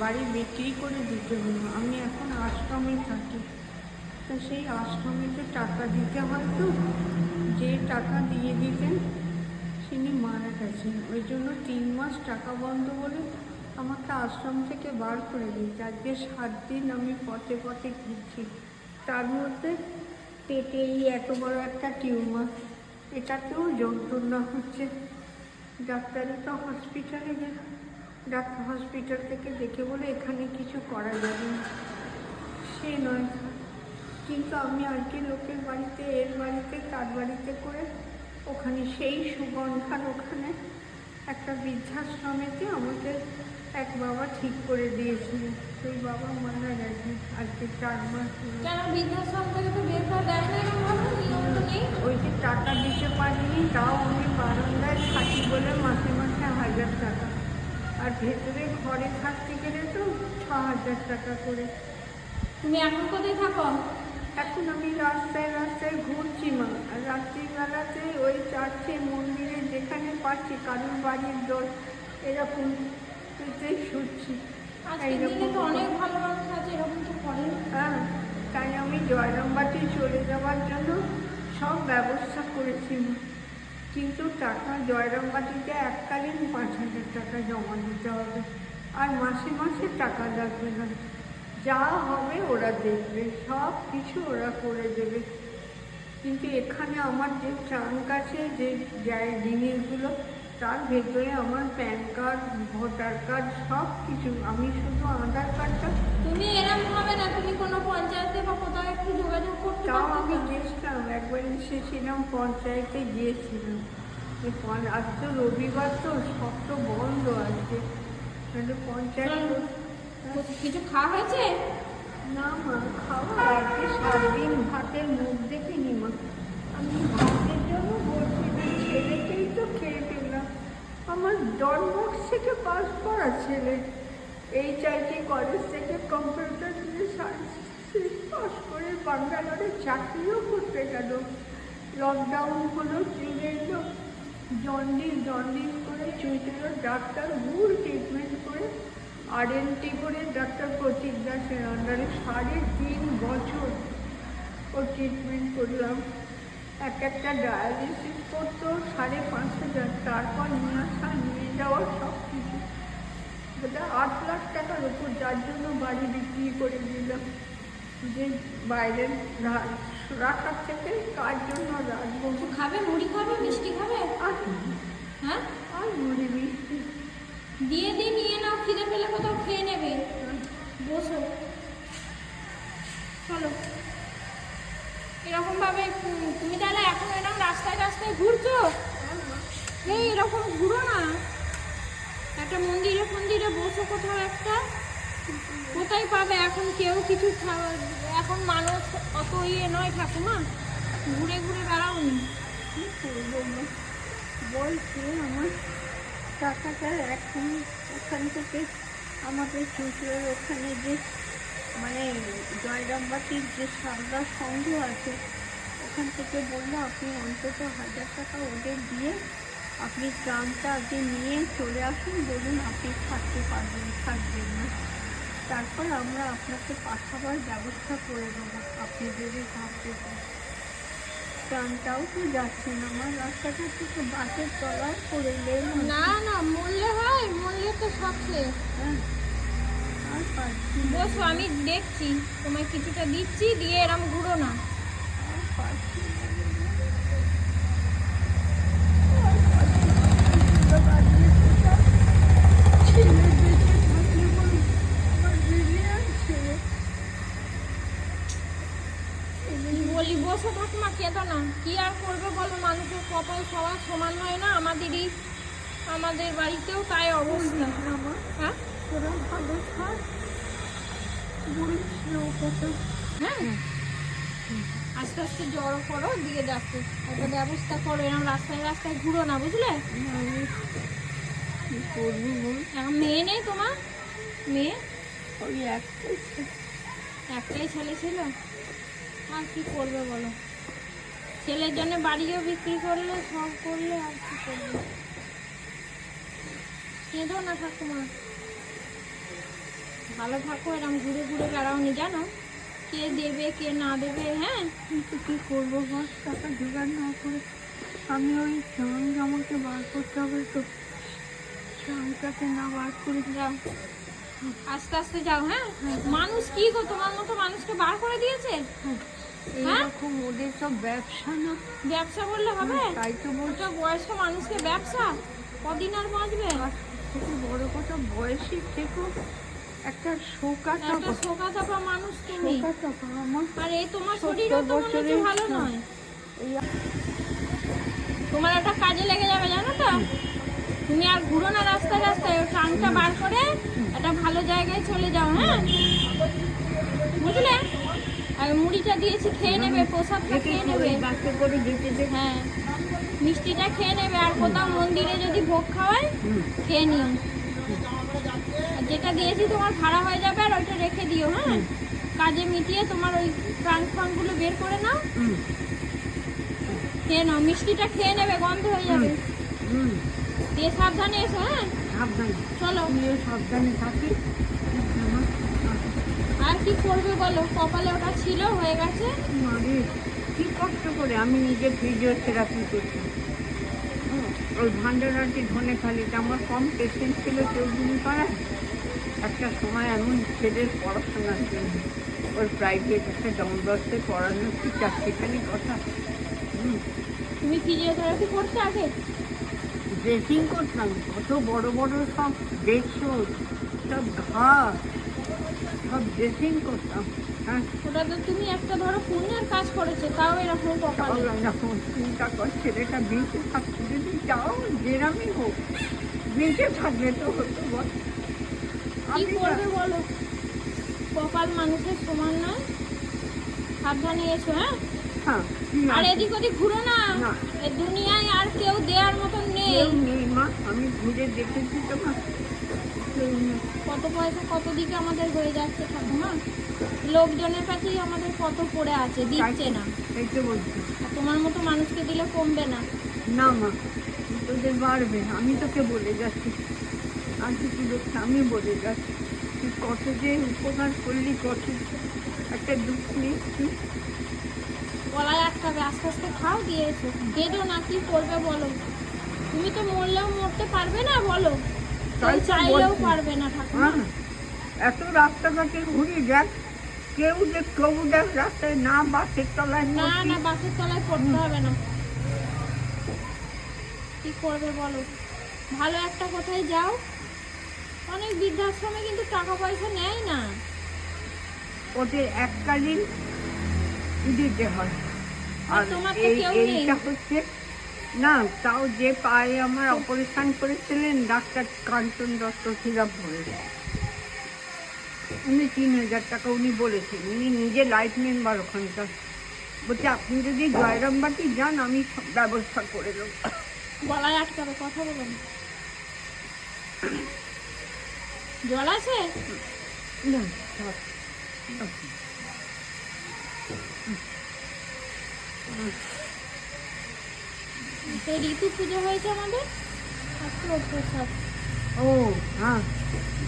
বাড়ি বিক্রি করে দিতে হলো। আমি এখন আশ্রমে থাকি। তো সেই আশ্রমেতে টাকা দিতে হয় তো, যে টাকা দিয়ে দিতেন তিনি মারা গেছেন। ওই জন্য তিন মাস টাকা বন্ধ বলে আমাকে আশ্রম থেকে বার করে দিয়েছে। আজকে সাত দিন আমি পথে পথে ঘুরছি। তার মধ্যে পেটে এই এত বড় একটা টিউমার। এটাতেও যন্ত্রণা হচ্ছে। ডাক্তারি তো হসপিটালে গেলাম ডাক্তার হসপিটাল থেকে দেখে বলে এখানে কিছু করা যাবে না। সে নয়। কিন্তু আমি আজকে লোকের বাড়িতে এর বাড়িতে তার বাড়িতে করে ওখানে সেই সুগন্ধার ওখানে একটা বৃদ্ধাশ্রমেতে আমাকে এক বাবা ঠিক করে দিয়েছিল। সেই বাবা মারা গেছে আজকে চার মাস। কেন বৃদ্ধাশ্রম থেকে তো বের করে না ওই যে টাকা দিতে পারিনি তাও আমি বারান্দায় থাকি বলে মাসে মাসে হাজার টাকা। আর ভেতরে ঘরে থাকতে গেলে তো ছ হাজার টাকা করে। তুমি এখন কোথায় থাকো? এখন আমি রাস্তায় রাস্তায় ঘুরছি মা। আর রাত্রিবেলাতে ওই চার্চে মন্দিরে যেখানে পাচ্ছি কারোর বাড়ির দল এরকম শুনছি শুচ্ছি। তো অনেক ভালো মানুষ আছে এরকম তো করে হ্যাঁ তাই আমি জয়রামবাটি চলে যাওয়ার জন্য সব ব্যবস্থা করেছি মা। কিন্তু টাকা জয়রামবাটিতে এককালীন পাঁচ হাজার টাকা জমা দিতে হবে। আর মাসে মাসে টাকা লাগবে না। যা হবে ওরা দেখবে, সব কিছু ওরা করে দেবে। কিন্তু এখানে আমার যে ট্রাঙ্ক আছে, যে জিনিসগুলো তার ভেতরে আমার প্যান কার্ড ভোটার কার্ড সব কিছু। আমি শুধু আধার কার্ডটা তুমি এরকম হবে না তুমি কোনো পঞ্চায়েতে বা কোথাও একটু যোগাযোগ করতে তাও আমি। গেছিলাম একবার এসেছিলাম পঞ্চায়েতে গিয়েছিলাম। আজ তো রবিবার তো সব তো বন্ধ আজকে। তাহলে পঞ্চায়েত কিছু খাওয়া হয়েছে? না মা খাওয়া আজকে সাত দিন ভাতের মুখ দেখিনি মা। আমি ভাতের জন্য বলছি ছেলেকেই তো খেয়ে আমার ডনবক্স থেকে পাস করা ছেলে। এইচ আইটি কলেজ থেকে কম্পিউটার দিয়ে সায়েন্স পাস করে বাঙ্গালোরে চাকরিও করতে গেল। লকডাউন হলো চলে এলো। জন্ডিস জন্ডিস করে চুইছিল ডাক্তার, ভুল ট্রিটমেন্ট করে আরএনটি করে ডাক্তার প্রতীক দাসের আন্ডারে সাড়ে তিন বছর ও ট্রিটমেন্ট করলাম। এক একটা ডায়ালিসিস করতো সাড়ে পাঁচ হাজার তারপর নিয়ে আসা নিয়ে যাওয়া সব কিছু ওটা আট লাখ টাকার উপর যার জন্য বাড়ি বিক্রি করে দিলাম। যে বাইরে রা- রাখার থেকে কার জন্য রাখব? খাবে? মুড়ি খাবে? মিষ্টি খাবে? আর হ্যাঁ? আর মুড়ি মিষ্টি। দিয়ে দিয়ে নিয়ে নাও খিদে পেলে কোথাও খেয়ে নেবে। বসো। চলো। ভাবে তুমি তাহলে এখন এরকম রাস্তায় রাস্তায় ঘুরছো? এই এরকম ঘুরো না। একটা মন্দিরে মন্দিরে বসো কোথাও একটা। কোথায় পাবে? এখন কেউ কিছু এখন মানুষ অত ইয়ে নয় ঠাকুমা। ঘুরে ঘুরে বেড়াও নি। করব বলছি আমার? টাকাটা এখন ওখান থেকে আমাদের চুচড়ের ওখানে যে মানে জয়রামবাটির যে সারদা সংঘ আছে ওখান থেকে বলল আপনি অন্তত হাজার টাকা ওদের দিয়ে আপনি ট্রামটা আগে নিয়ে চলে আসুন বলুন আপনি থাকতে পারবেন থাকবেন না। তারপর আমরা আপনাকে পাঠাবার ব্যবস্থা করে দেবো আপনি যদি থাকতে চান। ট্রামটাও তো যাচ্ছে না আমার রাস্তাটা থেকে বাসের তলায় পড়ে গেলাম না না মরলে হয় মরলে তো সব শেষ। হ্যাঁ আর পারছি বসো আমি দেখছি তোমায় কিছুটা দিচ্ছি দিয়ে এরম ঘুরো না আর পারছি না। ছেলে বেঁচে থাকলে বলুন, আমার ব্রিলিয়ান্ট ছেলে। কি বলি বসো ঠাকুমা কেঁদো না কি আর করবে বলো মানুষের কপাল সবার সমান হয় না আমাদেরই আমাদের বাড়িতেও তাই অবস্থা। হ্যাঁ? হ্যাঁ। আস্তে আস্তে জড়ো করো দিয়ে যাচ্ছে। একটা ব্যবস্থা করো এরকম রাস্তায় রাস্তায় ঘুরো না বুঝলে? মেয়ে নেই তোমার? মেয়ে? ওই। একটাই ছেলে ছিল? আর কি করবে বলো? ছেলের জন্য বাড়িও বিক্রি করলে সব করলে আর কি করবে? কেঁদো না ঠাকুমা। ভালো থাকো এরম ঘুরে ঘুরে বেড়াওনি জানো? কে দেবে কে না দেবে হ্যাঁ? কিন্তু কি করব বল টাকা জোগাড় না করে আমি ওই সঙ্গ আমাকে বার করতে হবে তো। সঙ্গটাকে না বার করে যাও। আস্তে আস্তে যাও হ্যাঁ? মানুষ কি গো? তোমার মতো মানুষকে বার করে দিয়েছে? হ্যাঁ? এরকম ওদের সব ব্যবসা না? ব্যবসা করলে হবে? তাই তো বলছো। বয়স্ক মানুষকে ব্যবসা? কদিন আর বাঁচবে? আর থেকে বড় কথা থেকেও একটা শোকা চাপা শোকা চাপা মানুষ তুমি। শোকা চাপা আমার আর এই তোমার শরীরও তো মনে ভালো হ্যাঁ। নয়। তোমার একটা কাজে লেগে যাবে জানো তো? তুমি আর ঘুরো না রাস্তায় রাস্তায় ট্রাঙ্কটা বার করে একটা ভালো জায়গায় চলে যাও হ্যাঁ? বুঝলে? আর মুড়িটা দিয়েছি খেয়ে নেবে প্রসাদটা খেয়ে নেবে। হ্যাঁ। মিষ্টিটা খেয়ে নেবে আর কোথাও মন্দিরে যদি ভোগ খাওয়ায় খেয়ে নিও। যেটা দিয়েছি তোমার ভাড়া হয়ে যাবে আর ওইটা রেখে দিও হ্যাঁ? কাজে মিটিয়ে তোমার ওই ট্রাঙ্ক ফাঙ্কগুলো বের করে নাও। খেয়ে নাও। মিষ্টিটা খেয়ে নেবে গন্ধ হয়ে যাবে। দিয়ে সাবধানে এসো হ্যাঁ? সাবধানে। চলো। সাবধানে থাকি। আর কি করবে বলো? কপালে ওটা ছিল হয়ে গেছে। কি কষ্ট করে আমি নিজে ফিজিওথেরাপি করছি। ওই ভান্ডারাটি ধনে খালিতে আমার কম পেশেন্ট ছিল চৌধুরী পাড়ায় একটা সময় এমন ছেলের পড়াশোনার জন্য। ওর প্রাইভেট একটা ডমবসে পড়ানো কি চারটিখানি কথা? তুমি ফিজিওথেরাপি করতে আগে? ড্রেসিং করতাম। কত বড় বড় সব দেখছ সব ঘা সব ড্রেসিং করতাম। হ্যাঁ। ওটা তো তুমি একটা ধরো পুণ্যের কাজ করেছ তাও এরকম চিন্তা কর ছেলেটা থাকছে যদি যাও যেরামই হোক। বেঁচে থাকলে তো হতো বল। কি করবে বলো? কপাল মানুষের সমান নয়। সাবধানে এসো হ্যাঁ? হ্যাঁ আর এদিক ওদিক ঘুরো না। দুনিয়ায় আর কেউ দেওয়ার মতন নেই। মা। আমি ঘুরে দেখেছি তো কত পয়সা কত দিকে আমাদের হয়ে যাচ্ছে ঠাকুমা লোকজনের কাছেই আমাদের কত পড়ে আছে দিচ্ছে না। তোমার মতো মানুষকে দিলে কমবে না। না মা। তোদের বাড়বে। আমি তোকে বলে যাচ্ছি। আর কিছু দেখছি আমি বলে যাচ্ছি। তুই কত যে উপকার করলি কত একটা দুঃখ নেই তুই গলায় আটকাবে আস্তে আস্তে খাও দিয়ে এসো কেঁদো না কি করবে বলো? তুমি তো মরলেও মরতে পারবে না বলো। তাই চাইলেও পারবে না ঠাকুমা। এত রাস্তাঘাটে ঘুরি দেখ কেউ যে কেউ দেখ রাস্তায় না বাসের তলায় না না বাসের তলায় পড়তে হবে না। কি করবে বলো? ভালো একটা কোথায় যাও। অনেক বৃদ্ধাশ্রমে কিন্তু টাকা পয়সা নেয় না। ওদের এককালীন দিতে হয়। আর তোমার তো কেউ নেই। এইটা হচ্ছে না তাও যে পায়ে আমার অপারেশন করেছিলেন ডাক্তার কাঞ্চন দত্ত শ্রীরামপুরে উনি তিন হাজার টাকা উনি বলেছেন। উনি নিজে লাইফ মেম্বার ওখানকার। বলছে আপনি যদি জয়রামবাটি যান আমি ব্যবস্থা করে দেবো। গলায় আটকাবে কথা বলো না। জল আছে? না সেই ঋতু পুজো হয়েছে আমাদের? ও হ্যাঁ।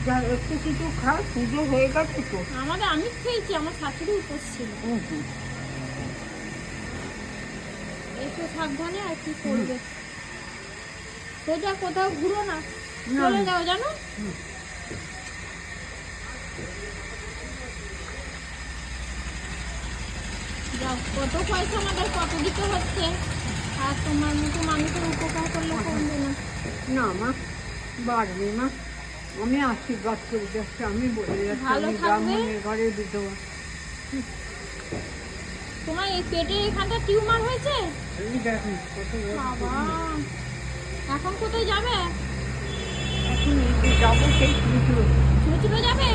যা একটু কিছু খা পুজো হয়ে গেছে তো। আমাদের আমি খেয়েছি আমার শাশুড়ি উপোস ছিল। এসে সাবধানে আর কি করবে। সোজা কোথাও ঘুরো না না। চলে যাও জানো? কত পয়সা আমাদের কত দিতে হচ্ছে? আর তোমার মতো মানুষের উপকার করলে কমবে না। না মা বাড়বে মা। আমি আশীর্বাদ করে যাচ্ছি আমি বলে যাচ্ছি ভালো আমি। ব্রাহ্মণের ঘরে বিধবা। তোমার এই পেটের এখানটা টিউমার হয়েছে? বাবা। এখন কোথায় যাবে? এখন যাব সেই পুজো চুচুড়ো যাবে?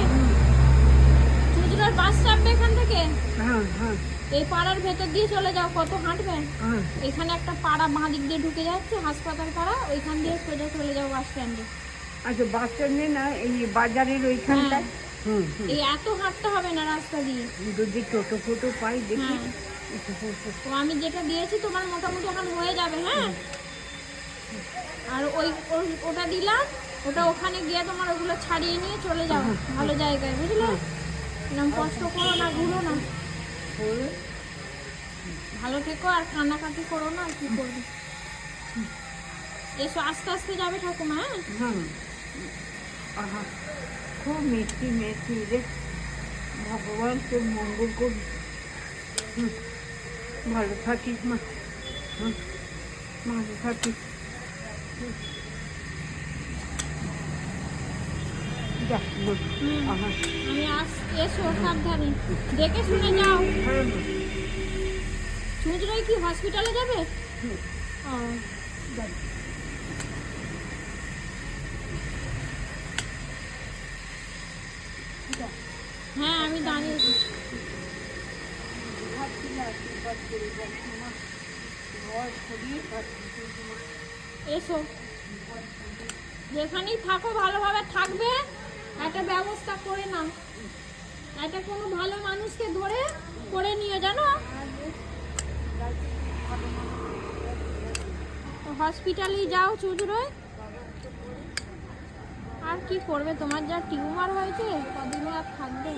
চুচুড়োর বাস চাপবে এখান থেকে? হ্যাঁ হ্যাঁ। এই পাড়ার ভেতর দিয়ে চলে যাও কত হাঁটবে? হ্যাঁ। এখানে একটা পাড়া বাঁ দিক দিয়ে ঢুকে যাচ্ছে হাসপাতাল পাড়া ওইখান দিয়ে সোজা চলে যাও বাস স্ট্যান্ডে। আচ্ছা বাস স্ট্যান্ডে না এই বাজারের ওইখানটায়? এই এত হাঁটতে হবে না রাস্তা দিয়ে। যদি টোটো ফোটো পাই দেখি। তো আমি যেটা দিয়েছি তোমার মোটামুটি এখন হয়ে যাবে হ্যাঁ? আর ওই ওটা দিলাম ওটা ওখানে গিয়ে তোমার ওগুলো ছাড়িয়ে নিয়ে চলে যাও ভালো জায়গায় বুঝলে? এরকম কষ্ট করো না ঘুরো না। ভালো থেকো আর কান্নাকাটি করো না কি করবে? এসো আস্তে আস্তে যাবে ঠাকুমা হ্যাঁ? খুব মিষ্টি মিষ্টি রে। ভগবান তোর মঙ্গল হুম, ভালো থাকিস মা। ভালো থাকিস। আমি আস এসো সাবধানে। দেখে শুনে যাও। হ্যাঁ মা, চুঁচড়াই কি হসপিটালে যাবে? হুম, ও। যা। যা, হ্যাঁ আমি দাঁড়িয়েছি। ভাবছি এসো। যেখানেই থাকো, ভালোভাবে থাকবে। একটা ব্যবস্থা করে নাও। একটা কোনো ভালো মানুষকে ধরে করে নিয়ে জানো? হসপিটালেই যাও চুচড়োয় আর কি করবে? তোমার যা টিউমার হয়েছে, কদিনে আর থাকবে?